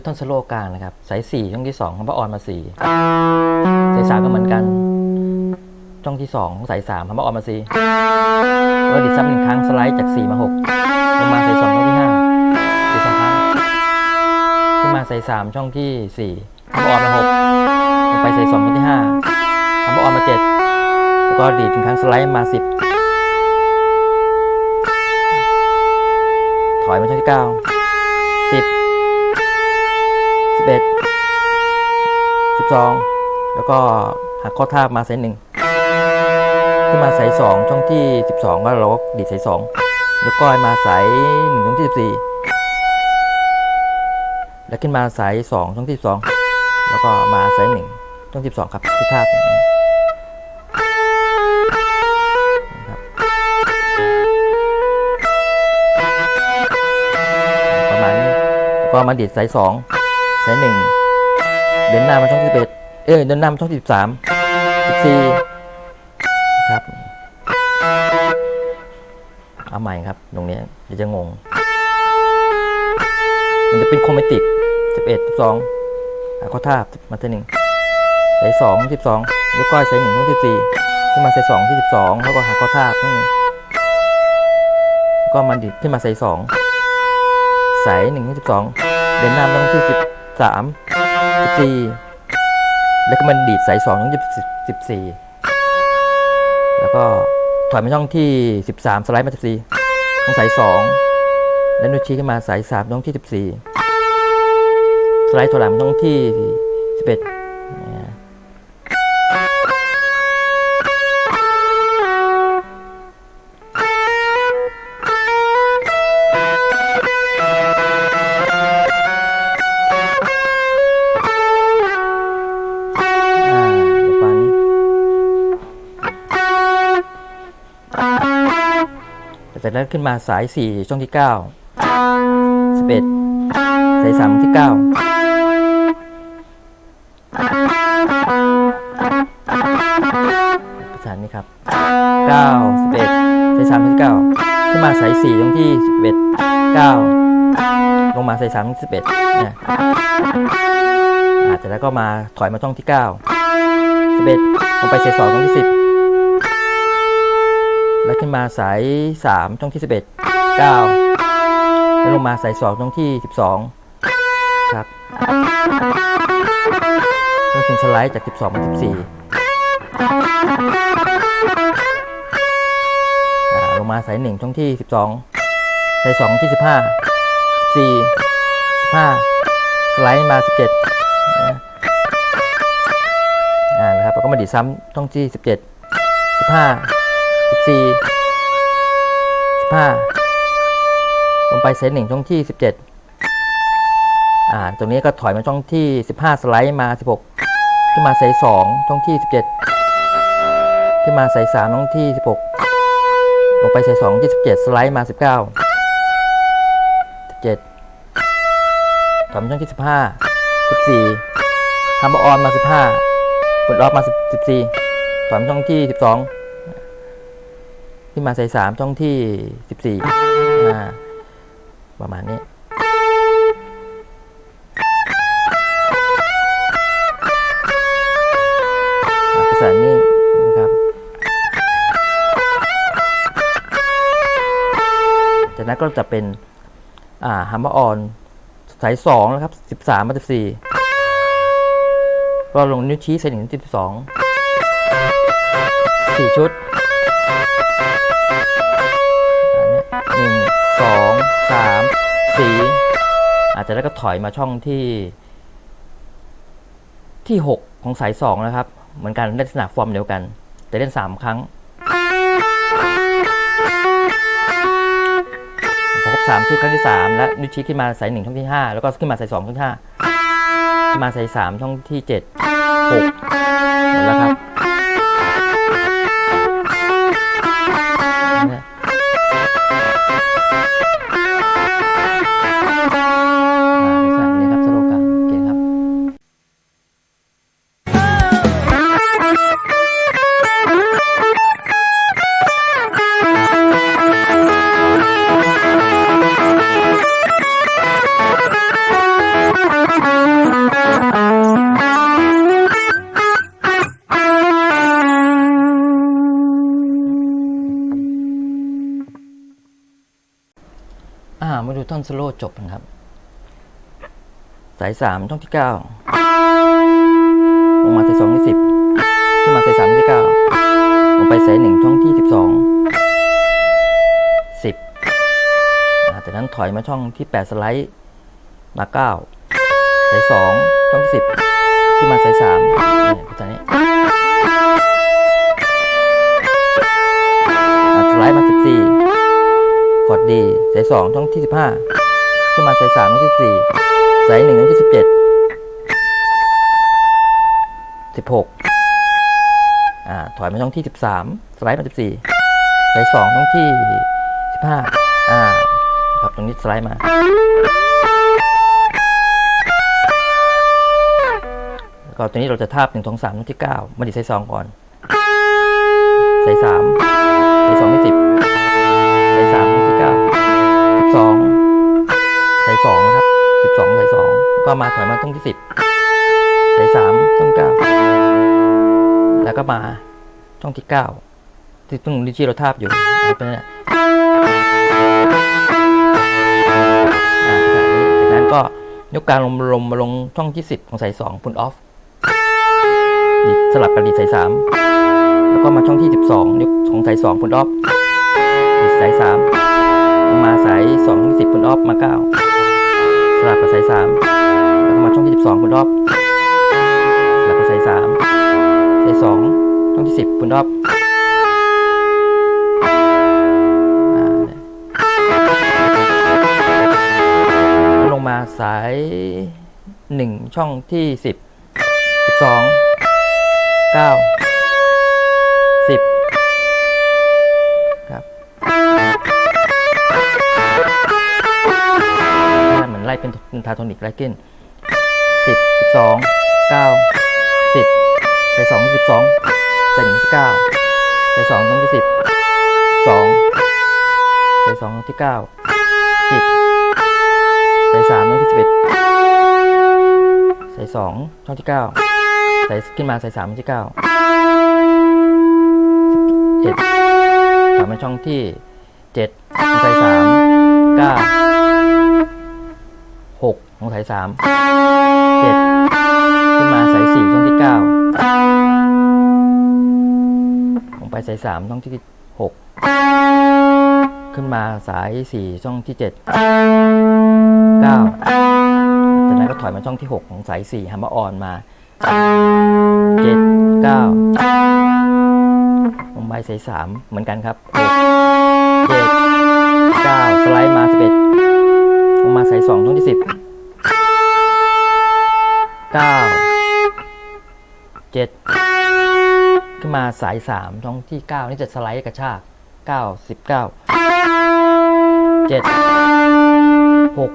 ยูตันสโลกลางนะครับ สายสี่ช่องที่2ของพระออนมาสี่สายสามก็เหมือนกันช่องที่2ของสายส3ของพระออนมา4แล้วดิดซ้ำหนึ่งครั้งสไลด์จากสี่มาหกลงมาสายสองช่องที่ห้5ดิดสองครั้งขึ้นมาสายสามช่องที่4ของพระออนมาหกลงไปสายสองช่องที่5ของพระออนมาเจ็ดแล้วก็ดีดหนึ่งครั้งสไลด์มาสิบถอยมาช่องที่เก้า สิบสอง แล้วก็หักข้อทาบมาสายหนึ่งขึ้นมาสายสองช่องที่สิบสองก็เราก็ดีดสายสองแล้วก็มาสายหนึ่งช่องที่สิบสี่แล้วขึ้นมาสายสองช่องที่สิบสองแล้วก็มาสายหนึ่งช่องที่สิบสองครับที่ทาบอย่างนี้ประมาณนี้แล้วก็มาดีดสายสองสายหนึ่ง เดินหน้ามาช่องที่สิบเอ็ดเอ้ยเดินหน้ามาช่องสิบสามสิบสี่ครับเอาใหม่ครับ ตรงนี้เดี๋ยวจะงง มันจะเป็นโครแมติกสิบเอ็ดสิบสองหาข้อท่าบมาสายหนึ่งสายสองสิบสองยกก้อยใสายหนึ่งช่องที่สี่ขึ้นมาสายสองที่สิบสองแล้วก็หาข้อทาบช่องหนึ่งแล้ก็มันดิขึ้นมาใสายสองสายหนึ่งที่สิบสองเดินหน้ามาช่องที่สิบสาม สิบสี่แล้วก็มันดีดสายสองช่องที่สิบสี่แล้วก็ถอยมาช่องที่สิบสามสไลด์มาสิบสี่ช่องสายสองแล้วนุชชี้ขึ้นมาสายสามช่องที่สิบสี่สไลด์ถอยหลังมาช่องที่สิบเอ็ด จากนั้นขึ้นมาสายสี่ช่องที่เก้าสิบเอ็ดสายสามที่เก้าประสานนี้ครับเก้าสิบเอ็ดสายสามที่เก้าขึ้นมาสายสี่ช่องที่สิบเอ็ดเก้าลงมาสายสามที่สิบเอ็ดนี่ยอาจากนั้นก็มาถอยมาช่องที่เก้าสิบเอ็ดลงไปสายสองช่องที่สิบ ขึ้นมาสายสามช่องที่สิบเอ็ดเก้าแล้วลงมาสายสองช่องที่สิบสองครับก็ถึงสไลด์จากสิบสองมาสิบสี่ลงมาสายหนึ่งช่องที่สิบสองสายสองที่สิบห้าสี่สิบห้าสไลด์มาสิบเจ็ดอ่านะครับแล้วก็มาดีซ้ำช่องที่สิบเจ็ดสิบห้า สิบสี่สิบห้าลงไปเซตหนึ่งช่องที่สิบเจ็ดอ่าตรงนี้ก็ถอยมาช่องที่สิบห้าสไลด์มาสิบหกขึ้นมาเซตสองช่องที่สิบเจ็ดขึ้นมาเซตสามช่องที่สิบหกลงไปเซตสองที่สิบเจ็ดสไลด์มาสิบเก้าสิบเจ็ดถอยมาช่องที่สิบห้าสิบสี่ฮัมเบอร์ออนมาสิบห้าปลดล็อกมาสิบสี่ถอยมาช่องที่สิบสอง ที่มาใสายสามช่องที่สิบสี่ประมาณนี้ภาษานี้นะครับ จากนั้นก็จะเป็นอ่าฮัมเบอร์ออนสายสองนะครับสิบสามมาสิบสี่ก็ลงนิ้วชี้เส้นหนึ่งสิบสองสี่ชุด แล้วก็ถอยมาช่องที่ ที่หกของสายสองนะครับ เหมือนกันลักษณะฟอร์มเดียวกัน แต่เล่นสามครั้งพอครบสามชุดครั้งที่สามแล้วนิ้วชี้ขึ้นมาสายหนึ่งช่องที่ห้าแล้วก็ขึ้นมาสายสองช่องที่ห้าขึ้นมาสายสามช่องที่เจ็ดหกหมดแล้วครับ ท่อนโซโล่จบนะครับ สายสามช่องที่เก้าลงมาสายสองที่สิบขึ้นมาสายสามที่เก้าลงไปสายหนึ่งช่องที่สิบสองสิบจากนั้นถอยมาช่องที่แปดสไลด์มาเก้าสายสองช่องที่สิบขึ้นมาสายสามเนี่ยตอนนี้ ดี สายสองช่องที่สิบห้าขึ้นมาสายสามช่องที่สี่สายหนึ่งช่องที่สิบเจ็ดสิบหกอ่าถอยมาช่องที่สิบสามสไลด์มาสิบสี่สายสองช่องที่สิบห้าอ่าครับตรงนี้สไลด์มา ก็ตัวนี้เราจะทาบหนึ่งสองสามช่องที่เก้ามาดิสายสองก่อนสายสามสายสองที่สิบสายสาม ก็มาถอยมาช่องที่สิบสายสามช่องเก้าแล้วก็มาช่องที่เก้าที่ตรงนี้ที่เราทาบอยู่อะไรเป็นนนแหละจากนี้จากนั้นก็ยกการลมลมมาลงช่องที่สิบของสายสองพุนออฟดิดสลับกับดิดสายสามแล้วก็มาช่องที่สิบสองยกของสายสองพุนออฟดิดสายสามลงมาสายสองที่สิบพุนออฟมาเก้าสลับกับสายสาม แล้วก็มาช่องที่สิบสองพุนออฟสลับกับสายสามสายสองช่องที่สิบพุนออฟอ่าเนี่ยแล้วลงมาสายหนึ่งช่องที่สิบสิบสองเก้าสิบครับเหมือนไล่เป็นเป็นทาโทนิกไลเกน สิบสิบสองเก้าสิบใส่สองสิบสองใส่หนึ่งที่เก้าใส่สองต้องที่สิบสองใส่สองต้องที่เก้าสิบใส่สามต้องที่สิบเอ็ดใส่สองช่องที่เก้าใส่ขึ้นมาใส่สามที่เก้าเจ็ดถอยมาช่องที่เจ็ดของสายสามเก้าหกของสายสาม เจ็ดขึ้นมาสายสี่ช่องที่เก้าลงไปสายสามช่องที่หกขึ้นมาสายสี่ช่องที่เจ็ดเก้าจากนั้นก็ถอยมาช่องที่หกของสายสี่ฮัมเบอร์ออนมาเจ็ดเก้าลงไปสายสามเหมือนกันครับหกเจ็ดเก้าสไลด์มาสิบเอ็ดลงมาสายสองช่องที่สิบ เก้าเจ็ดขึ้นมาสายสามท้องที่เก้านี่จะสไลด์กระชากเก้าสิบเก้าเจ็ดหก